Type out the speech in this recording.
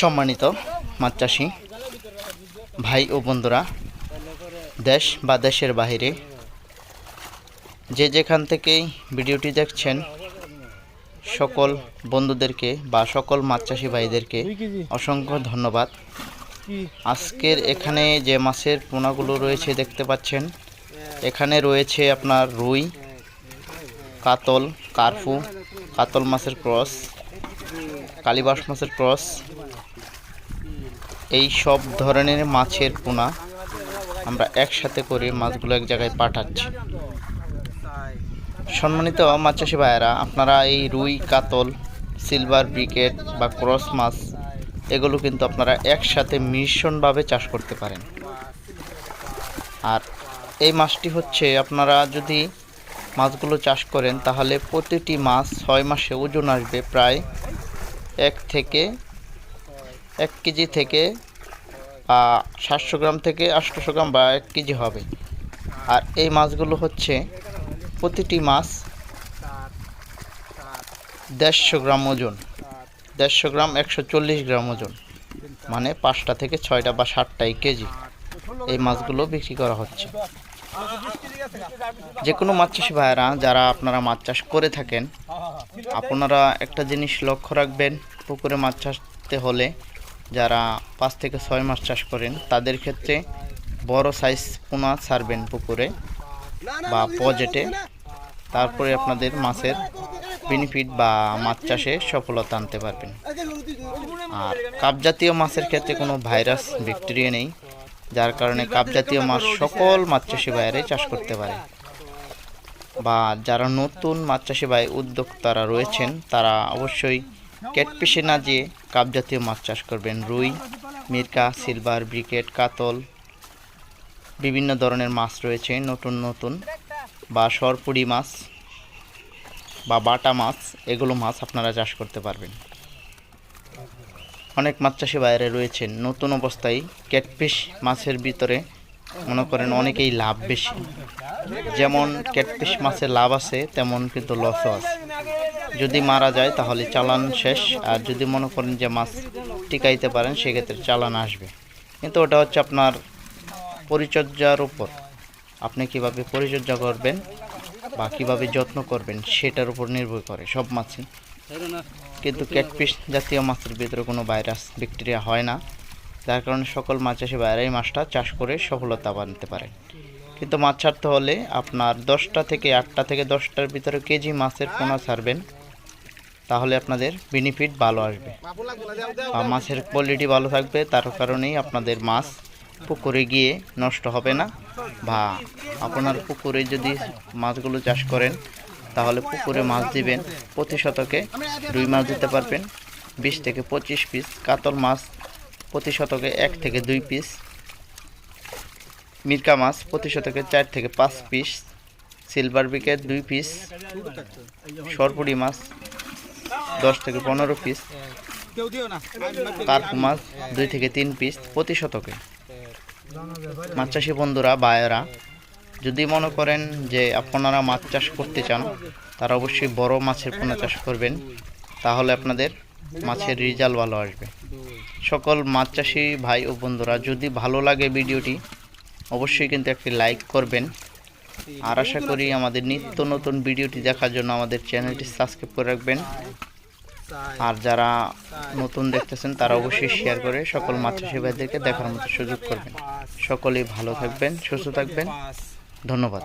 সম্মানিত মাছ চাষি ভাই ও বন্ধুরা, দেশ বা দেশের বাইরে যে যেখান থেকেই ভিডিওটি দেখছেন, সকল বন্ধুদেরকে বা সকল মাছ চাষি ভাইদেরকে অসংখ্য ধন্যবাদ। আজকের এখানে যে মাছের পোনাগুলো রয়েছে দেখতে পাচ্ছেন, এখানে রয়েছে আপনার রুই, কাতল কার্ফু কাতল মাছের ক্রস, কালিবাস মাছের ক্রস এই সব ধরনের মাছের পোনা আমরা একসাথে করে মাছগুলো এক জায়গায় পাঠাচ্ছি। সম্মানিত মাছ চাষি ভাইয়েরা, আপনারা এই রুই, কাতল, সিলভার ব্রিকেট বা ক্রস মাছ, এগুলো কিন্তু আপনারা একসাথে মিশ্রণভাবে চাষ করতে পারেন। আর এই মাছটি হচ্ছে, আপনারা যদি মাছগুলো চাষ করেন, তাহলে প্রতিটি মাছ ছয় মাসে ওজন আসবে প্রায় এক থেকে এক কেজি থেকে সাতশো গ্রাম থেকে আটশোশো গ্রাম বা এক কেজি হবে। আর এই মাছগুলো হচ্ছে প্রতিটি মাছ দেড়শো গ্রাম ওজন। দেড়শো গ্রাম একশো চল্লিশ গ্রাম ওজন। মানে পাঁচটা থেকে ছয়টা বা সাতটাই কেজি এই মাছগুলো বিক্রি করা হচ্ছে। যে কোনো মাছ চাষি ভাইয়েরা, যারা আপনারা মাছ চাষ করে থাকেন, আপনারা একটা জিনিস লক্ষ্য রাখবেন, পুকুরে মাছ চাষতে হলে যারা পাঁচ থেকে ছয় মাস চাষ করেন, তাদের ক্ষেত্রে বড় সাইজ পোনা ছাড়বেন পুকুরে বা পজেটে তারপরে আপনাদের মাছের বেনিফিট বা মাছ চাষে সফলতা আনতে পারবেন। আর কাপ জাতীয় মাছের ক্ষেত্রে কোনো ভাইরাস ব্যাকটেরিয়া নেই, যার কারণে কাপ জাতীয় মাছ সকল মাছ চাষি ভাইয়েরাই চাষ করতে পারে। বা যারা নতুন মাছ চাষি ভাই উদ্যোক্তারা রয়েছেন, তারা অবশ্যই ক্যাটপিসে না যেয়ে কাপ জাতীয় মাছ চাষ করবেন রুই, মিরকা, সিলভার, ব্রিকেট, কাতল, বিভিন্ন ধরনের মাছ রয়েছে, নতুন নতুন, বা সরপুরি মাছ, বা বাটা মাছ, এগুলো মাছ আপনারা চাষ করতে পারবেন। অনেক মাছ চাষি বাইরে রয়েছেন, নতুন অবস্থায় ক্যাটফিশ মাছের ভিতরে মনে করেন অনেকেই লাভ বেশি। যেমন ক্যাটফিশ মাছের লাভ আছে, তেমন কিন্তু লসও আছে। যদি মারা যায়, তাহলে চালান শেষ। আর যদি মনে করেন যে মাছ টিকাইতে পারেন, সেক্ষেত্রে চালান আসবে। কিন্তু ওটা হচ্ছে আপনার পরিচর্যার উপর। আপনি কীভাবে পরিচর্যা করবেন বা কীভাবে যত্ন করবেন, সেটার উপর নির্ভর করে সব মাছই। কিন্তু ক্যাটফিশ জাতীয় মাছের ভিতরে কোনো ভাইরাস, ব্যাকটেরিয়া হয় না। যার কারণে সকল মাছ চাষি বাইরেই মাছটা চাষ করে সফলতা আনতে পারে। কিন্তু মাছ ছাড়তে হলে আপনার দশটা থেকে আটটা থেকে দশটার ভিতরে কেজি মাছের পোনা ছাড়বেন। তাহলে আপনাদের বেনিফিট ভালো আসবে। মাছের কোয়ালিটি ভালো থাকবে, তার কারণেই আপনাদের মাছ পুকুরে গিয়ে নষ্ট হবে না। বা আপনার পুকুরে যদি মাছগুলো চাষ করেন, তাহলে পুকুরে মাছ দিবেন প্রতি শতকে দুই মাছ দিতে পারবেন। বিশ থেকে পঁচিশ পিস কাতল মাছ প্রতি শতকে এক থেকে দুই পিস মিরকা মাছ প্রতি শতকে চার থেকে পাঁচ পিস সিলভার বিকেট দুই পিস সরপুরি মাছ দশ থেকে পনেরো পিস কার্পু মাছ দুই থেকে তিন পিস প্রতি শতকে। মাছ চাষি বন্ধুরা বায়েরা যদি মনে করেন যে আপনারা মাছ চাষ করতে চান, তারা অবশ্যই বড় মাছের পোনা চাষ করবেন, তাহলে আপনাদের মাছের রেজাল্ট ভালো আসবে। সকল মাছ চাষি ভাই ও বন্ধুরা, যদি ভালো লাগে ভিডিওটি অবশ্যই কিন্তু একটি লাইক করবেন। আর আশা করি আমাদের নিত্য নতুন ভিডিওটি দেখার জন্য আমাদের চ্যানেলটি সাবস্ক্রাইব করে রাখবেন। আর যারা নতুন দেখতেছেন, তারা অবশ্যই শেয়ার করে সকল ভাইদেরকে দেখার মতো সুযোগ করবেন। সকলেই ভালো থাকবেন, সুস্থ থাকবেন। ধন্যবাদ।